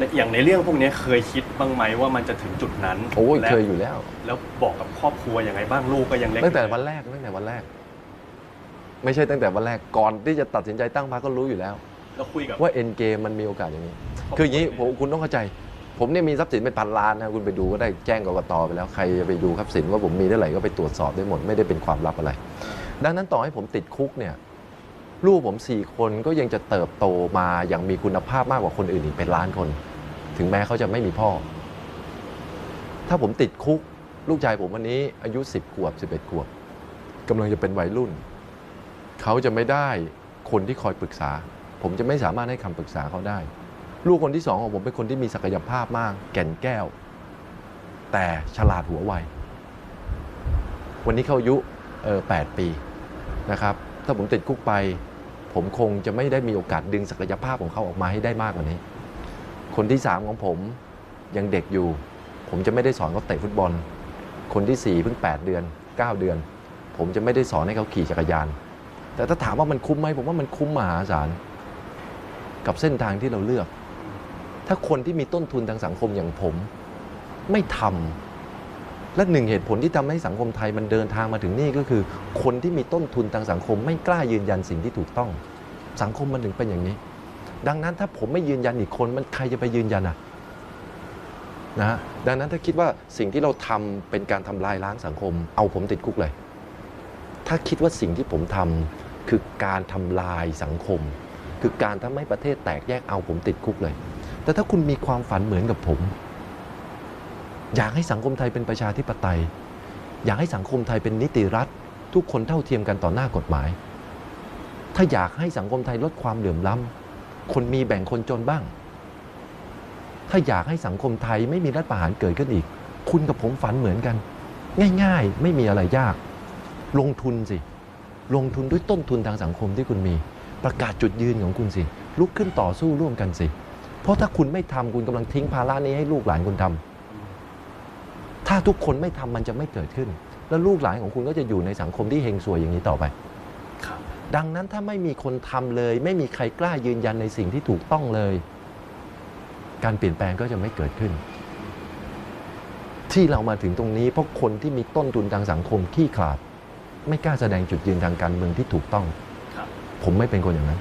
และอย่างในเรื่องพวกนี้เคยคิดบ้างไหมว่ามันจะถึงจุดนั้นโอ้ยและเคยอยู่แล้ว แล้วบอกกับครอบครัวยังไงบ้างลูกก็ยังเล็กตั้งแต่อยู่วันแรกตั้งแต่วันแรก ไม่ใช่ตั้งแต่วันแรกก่อนที่จะตัดสินใจตั้งพรรคก็รู้อยู่แล้วแล้วคุยกับว่าเอ็นเกมมันมีโอกาสอย่างนี้ครอบครัวคืออย่างนี้ผมคุณต้องเข้าใจ ผมเนี่ยมีทรัพย์สินเป็นพันล้านนะคุณไปดูก็ได้แจ้งกกตไปแล้วใครจะไปดูทรัพย์สินว่าผมมีเท่าไหร่ก็ไปตรวจสอบได้หมดไม่ได้เป็นความลับอะไร ดังนั้นต่อให้ผมติดคุกเนี่ยลูกผมสี่คนก็ยังจะเติบโตมาอย่างมีคุณภาพมากกว่าคนอื่นอีกเป็นล้านคน ถึงแม้เขาจะไม่มีพ่อ ถ้าผมติดคุกลูกชายผมวันนี้อายุ 10 ขวบ 11 ขวบกำลังจะเป็นวัยรุ่น เขาจะไม่ได้คนที่คอยปรึกษา ผมจะไม่สามารถให้คำปรึกษาเขาได้ ลูกคนที่สองของผมเป็นคนที่มีศักยภาพมาก แก่นแก้ว แต่ฉลาดหัวไววันนี้เขาอายุเออแปดปีนะครับ ถ้าผมติดคุกไป ผมคงจะไม่ได้มีโอกาสดึงศักยภาพของเขาออกมาให้ได้มากกว่านี้ คนที่สามของผมยังเด็กอยู่ ผมจะไม่ได้สอนเขาเตะฟุตบอล คนที่สี่เพิ่ง 8 เดือน 9 เดือน ผมจะไม่ได้สอนให้เขาขี่จักรยาน แต่ถ้าถามว่ามันคุ้มไหมผมว่ามันคุ้มมหาศาลกับเส้นทางที่เราเลือก ถ้าคนที่มีต้นทุนทางสังคมอย่างผมไม่ทำและหนึ่งเหตุผลที่ทำให้สังคมไทยมันเดินทางมาถึงนี่ก็คือ คนที่มีต้นทุนทางสังคมไม่กล้ายืนยันสิ่งที่ถูกต้อง สังคมมันถึงเป็นอย่างนี้ ดังนั้นถ้าผมไม่ยืนยันอีกคนมันใครจะไปยืนยันอะนะฮะดังนั้นถ้าคิดว่าสิ่งที่เราทำเป็นการทำลายล้างสังคม เอาผมติดคุกเลย ถ้าคิดว่าสิ่งที่ผมทำคือการทำลายสังคม คือการทำให้ประเทศแตกแยกเอาผมติดคุกเลย แต่ถ้าคุณมีความฝันเหมือนกับผม อยากให้สังคมไทยเป็นประชาธิปไตย อยากให้สังคมไทยเป็นนิติรัฐ ทุกคนเท่าเทียมกันต่อหน้ากฎหมาย ถ้าอยากให้สังคมไทยลดความเหลื่อมล้ำ คนมีแบ่งคนจนบ้าง ถ้าอยากให้สังคมไทยไม่มีรัฐประหารเกิดขึ้นอีก คุณกับผมฝันเหมือนกัน ง่ายๆ ไม่มีอะไรยาก ลงทุนสิ ลงทุนด้วยต้นทุนทางสังคมที่คุณมี ประกาศจุดยืนของคุณสิ ลุกขึ้นต่อสู้ร่วมกันสิ เพราะถ้าคุณไม่ทำคุณกำลังทิ้งภาระนี้ให้ลูกหลานคุณทำถ้าทุกคนไม่ทำมันจะไม่เกิดขึ้น แล้วลูกหลานของคุณก็จะอยู่ในสังคมที่เฮงซวยอย่างนี้ต่อไป ดังนั้นถ้าไม่มีคนทำเลย ไม่มีใครกล้ายืนยันในสิ่งที่ถูกต้องเลย การเปลี่ยนแปลงก็จะไม่เกิดขึ้น ที่เรามาถึงตรงนี้เพราะคนที่มีต้นทุนทางสังคมขี้ขลาด ไม่กล้าแสดงจุดยืนทางการเมืองที่ถูกต้องครับผมไม่เป็นคนอย่างนั้น